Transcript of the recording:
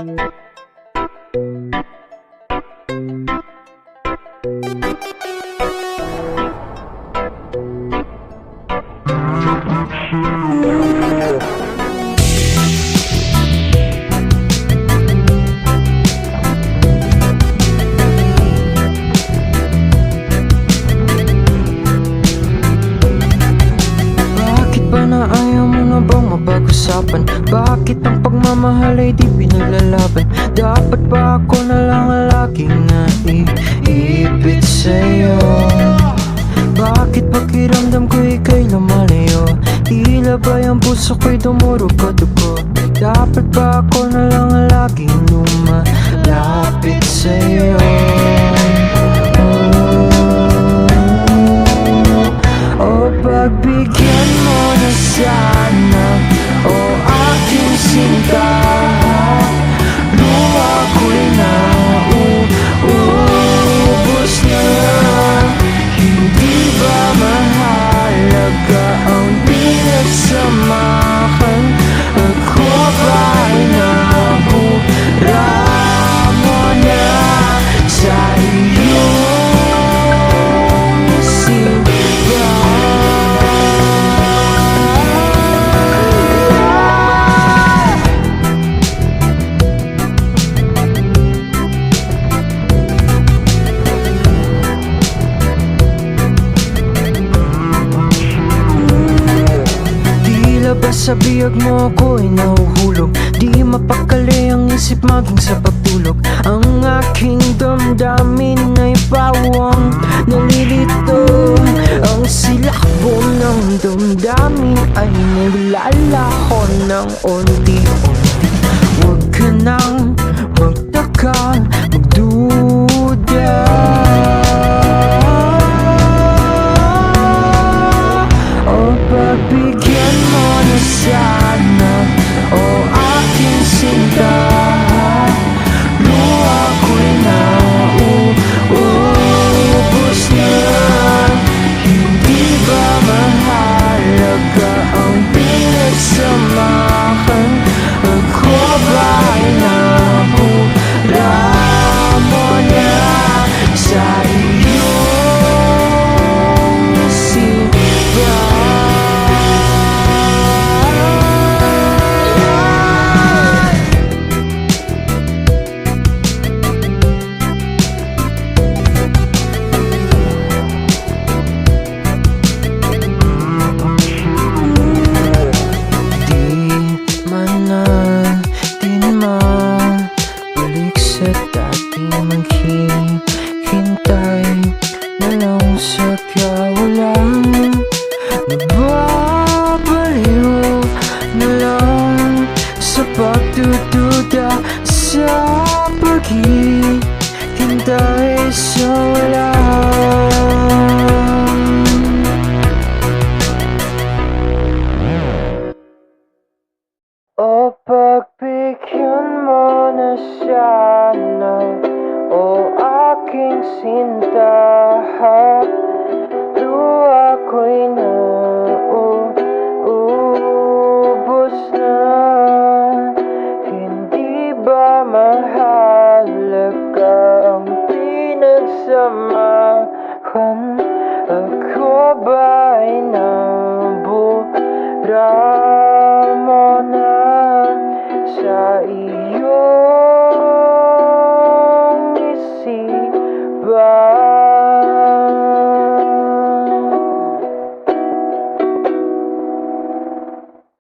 Bakit bang mapag-usapan? Bakit ang pagmamahal ay di pinaglalaban? Dapat ba ako na lang ang laging naiipit sa'yo? Bakit pakiramdam ko ika'y lumalayo? Tila ba yung puso ko'y dumurog pa dugo? Dapat ba ako na lang ang laging lumalapit sa'yo? my sa biyag mo ako'y nahuhulog. Di mapakali ang isip maging sa pagtulog. Ang aking damdamin ay pawang nalilito. Ang silakbo ng damdamin ay naglalaho ng unti-unti Sa Nababaliw na lang sa pagdududa Sa paghihintay sa walang O pagbigyan mo na sana O aking sinta Kung ako ba'y nabura mo na sa iyong isipan